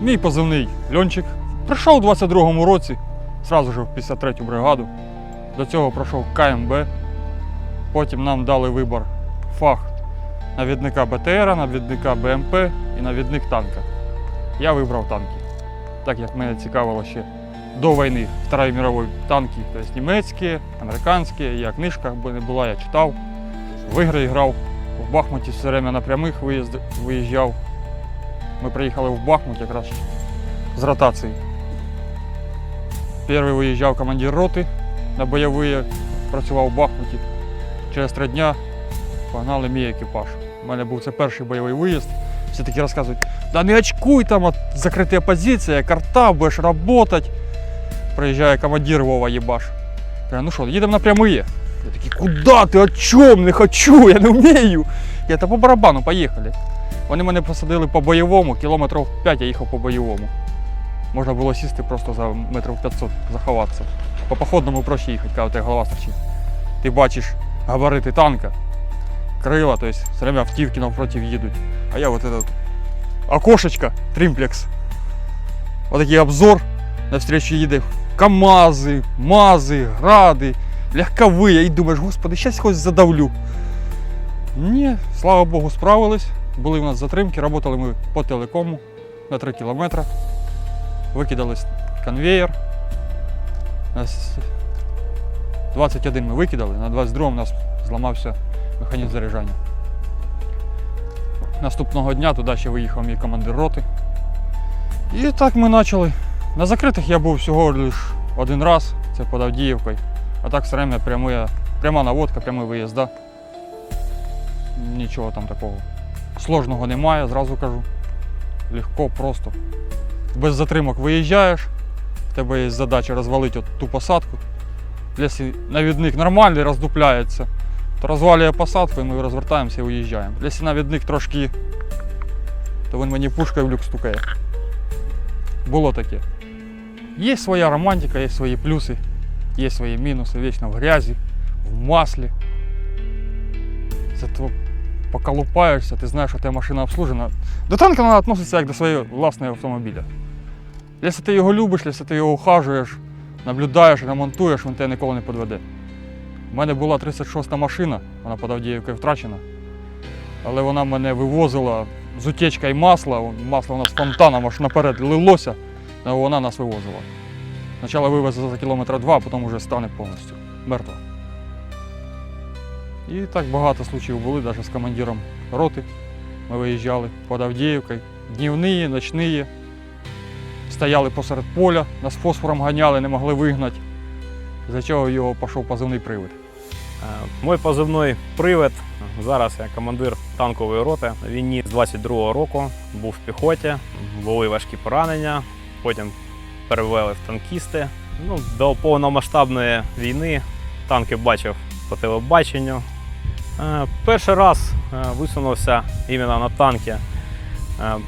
Мій позивний Льончик. Прийшов у 22-му році, зразу ж в 53-ю бригаду. До цього пройшов КМБ. Потім нам дали вибір фах навідника БТР, навідника БМП і навідник танка. Я вибрав танки. Так як мене цікавило ще до війни Второї мирової танки, тобто німецькі, американські, я книжка не була, я читав. В ігри грав. В Бахмуті все время на прямих виїзд, виїжджав. Ми приїхали в Бахмут якраз з ротації. Перший виїжджав командир роти на бойові, працював в Бахмуті. Через три дня погнали мій екіпаж. У мене був це перший бойовий виїзд. Всі такі розказують, да не очкуй там от закрита позиція, карта, будеш працювати. Приїжджає командир Вова Єбаш. Каже, ну що, їдемо на прямі. Я такий, куди ти? О чому? Не хочу, я не вмію. Я та по барабану, поїхали. Вони мене посадили по бойовому, кілометрів 5 я їхав по бойовому. Можна було сісти просто за метрів 500, заховатися. По походному проще їхати, коли тебе голова стерчить. Ти бачиш габарити танка, крила, тобто все время автівки навпроти їдуть. А я вот этот окошечко, тримплекс. Вот такий обзор. Навстречу їде КАМАЗи, МАЗи, гради, легковые. І думаєш, господи, зараз когось задавлю. Ні, слава Богу, справились. Були в нас затримки, працювали ми по телекому на 3 кілометри. Викидали конвеєр. Нас 21 ми викидали, на 22 у нас зламався механізм заряджання. Наступного дня туди ще виїхав мій командир роти. І так ми почали. На закритих я був всього лише один раз, це під Авдіївкою. А так все время пряма наводка, прямі виїзда. Нічого там такого сложного немає, зразу кажу. Легко, просто. Без затримок виїжджаєш, в тебе є задача розвалити от ту посадку. Якщо навідник нормальний роздупляється, то розвалює посадку і ми розвертаємося і уїжджаємо. Якщо навідник трошки, то він мені пушкою в люк стукає. Було таке. Є своя романтика, є свої плюси, є свої мінуси, вічно в грязі, в маслі. Зато поколупаєшся, ти знаєш, що твоя машина обслужена. До танка треба відноситися як до свого власного автомобіля. Якщо ти його любиш, якщо ти його ухажуєш, наблюдаєш, ремонтуєш, він тебе ніколи не підведе. У мене була 36-та машина, вона під Авдіївкою втрачена. Але вона мене вивозила з утечкою масла. Масло у нас фонтаном аж наперед лилося, але вона нас вивозила. Спочатку вивезла за кілометра два, а потім вже стане повністю. Мертва. І так багато случаїв були, навіть з командиром роти. Ми виїжджали під Авдіївкою. Днівні, ночні. Стояли посеред поля, нас фосфором ганяли, не могли вигнати. За чого його пішов позивний привид. Е, Мой позивний привид. Зараз я командир танкової роти війні з 22-го року. Був в піхоті, були важкі поранення, потім перевели в танкісти. Ну, до повномасштабної війни танки бачив по телебаченню. Е, Перший раз е, висунувся іменно на танки е,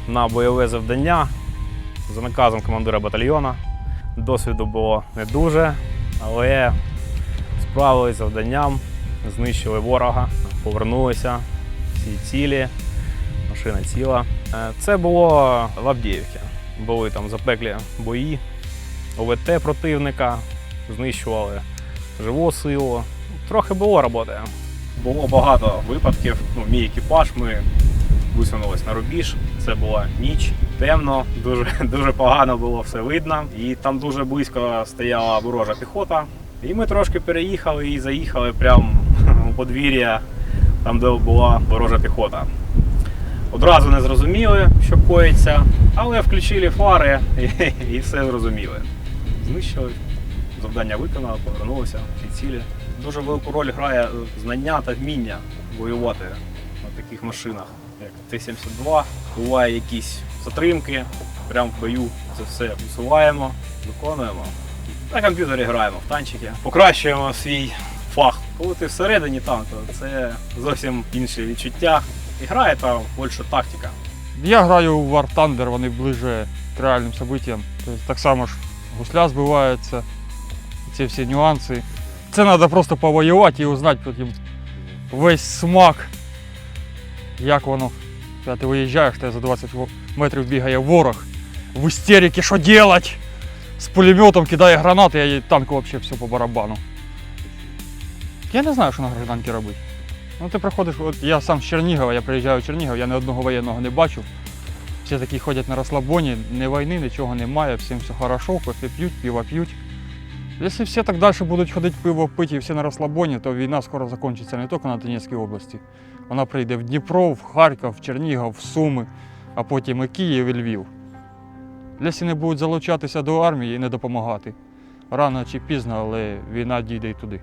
на бойове завдання за наказом командира батальйону. Досвіду було не дуже, але справились завданням, знищили ворога, повернулися всі цілі, машина ціла. Це було в Авдіївці. Були там запеклі бої, ОВТ противника, знищували живу силу. Трохи було роботи. Було багато випадків. Ну, мій екіпаж, ми висунулись на рубіж. Це була ніч, темно, дуже, дуже погано було все видно. І там дуже близько стояла ворожа піхота. І ми трошки переїхали і заїхали прямо у подвір'я, там, де була ворожа піхота. Одразу не зрозуміли, що коїться, але включили фари і, і все зрозуміли. Знищили, завдання виконали, повернулися в цілі. Дуже велику роль грає знання та вміння воювати на таких машинах, як Т-72. Буває якісь затримки, прямо в бою це все усуваємо, виконуємо. На комп'ютері граємо в танчики, покращуємо свій фах. Коли ти всередині танку, це зовсім інші відчуття. І грає там більше тактика. Я граю в War Thunder, вони ближе к реальним событиям. Тобто так само ж гусля збивається, ці всі нюанси. Це треба просто повоювати і узнати потім весь смак, як воно. Коли ти виїжджаєш, тебе за 20 метрів бігає ворог, в істериці, що делать? З пулеметом кидає гранати, їй танку взагалі все по барабану. Я не знаю, що на гражданці робити. Ну ти приходиш, от я сам з Чернігова, я приїжджаю в Чернігов, я ні одного воєнного не бачу. Всі такі ходять на розслабоні, ні війни, нічого немає, всім все хорошо, кофе п'ють, пиво п'ють. Якщо всі так далі будуть ходити пиво пити і всі на розслабоні, то війна скоро закінчиться не тільки на Донецькій області. Вона прийде в Дніпро, в Харків, в Чернігів, в Суми, а потім і Київ, і Львів. Якщо не будуть залучатися до армії і не допомагати, рано чи пізно, але війна дійде й туди.